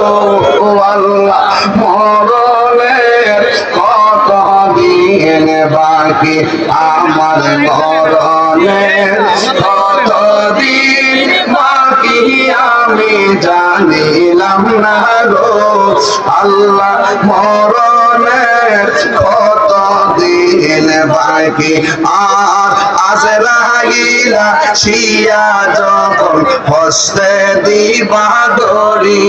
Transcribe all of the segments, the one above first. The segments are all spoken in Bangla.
ও আল্লাহ মরলের কত দিন আমার মরণের কত দিন বাকি, আমি জানিলাম না গো আল্লাহ মরণের কত দিন বাকি আর আজরাইলা শিয়া যখন হস্তে দিবা দরি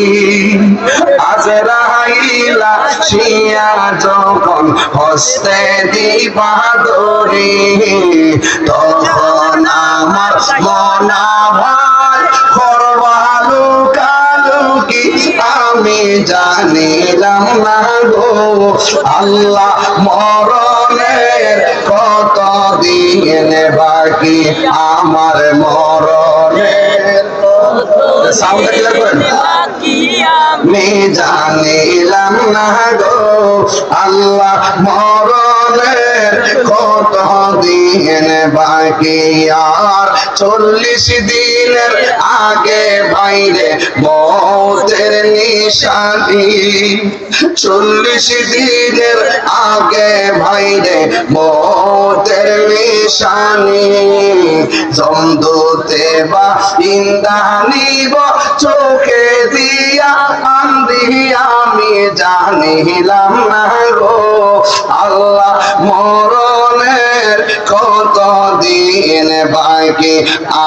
আজরাইলা শিয়া যখন হস্তে দিবা দরি তখন আমার মনা ভাই করবালু কালুকি আমি জানিলাম না গো, আল্লাহ দিন বাকি আমার মরণের আমি জানিলাম না গো আল্লাহ মরণের দিন বাকি আর চল্লিশ দিনের আগে বাইরে মতের নিশানি। চল্লিশ দিনের আগে বাইরে মতের নিশানি। জমদুতে বা ইন্দানিব চোখে দিয়া আন্দি আমি জানিলাম না গো। আল্লাহ কত দিন বাকি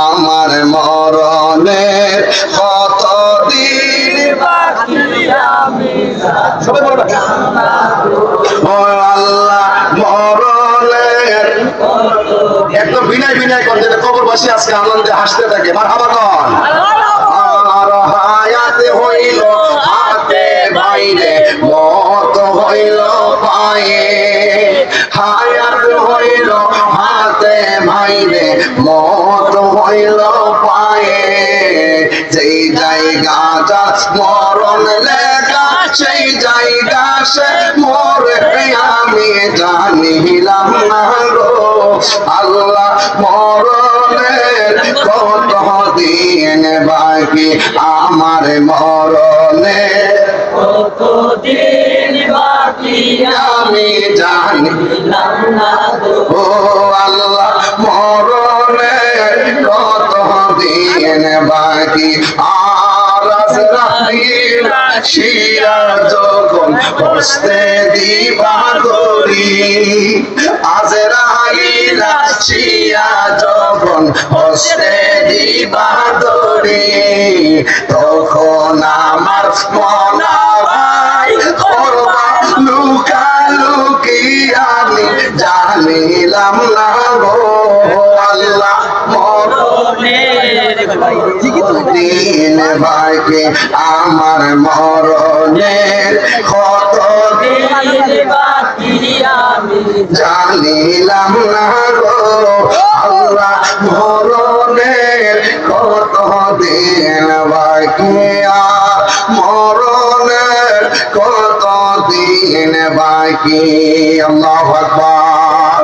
আমার মরণের? কত দিন ও আল্লাহ, মরণের। একদম বিনয় বিনয় কর যেটা কবরবাসী আজকে আনন্দে হাসতে থাকে। মার হাবা কন আর হায়াতে হইল হাতে বাইরে, মত হইল পায়ে। হাতে বাইরে মত হইল পায়ে। যেই জায়গা যা মরণ লেখা সেই জায়গা সে মরে আমি জানিলাম না গো। আল্লাহ মরণের কত দিন বাকি আমার মরণের কতদিন বাকি আমি জানি ও আল্লাহ আজরাইল শিয়া যখন তখন আমার মনা ভাই করবা লুকালুকি আমি জানিলাম না গো। দিন ভাইকে আমার মরণের কত জানিলাম না গো, আল্লাহ মরণের কত দিন আর মরণের কত দিন বাকি আল্লাহ আকবার।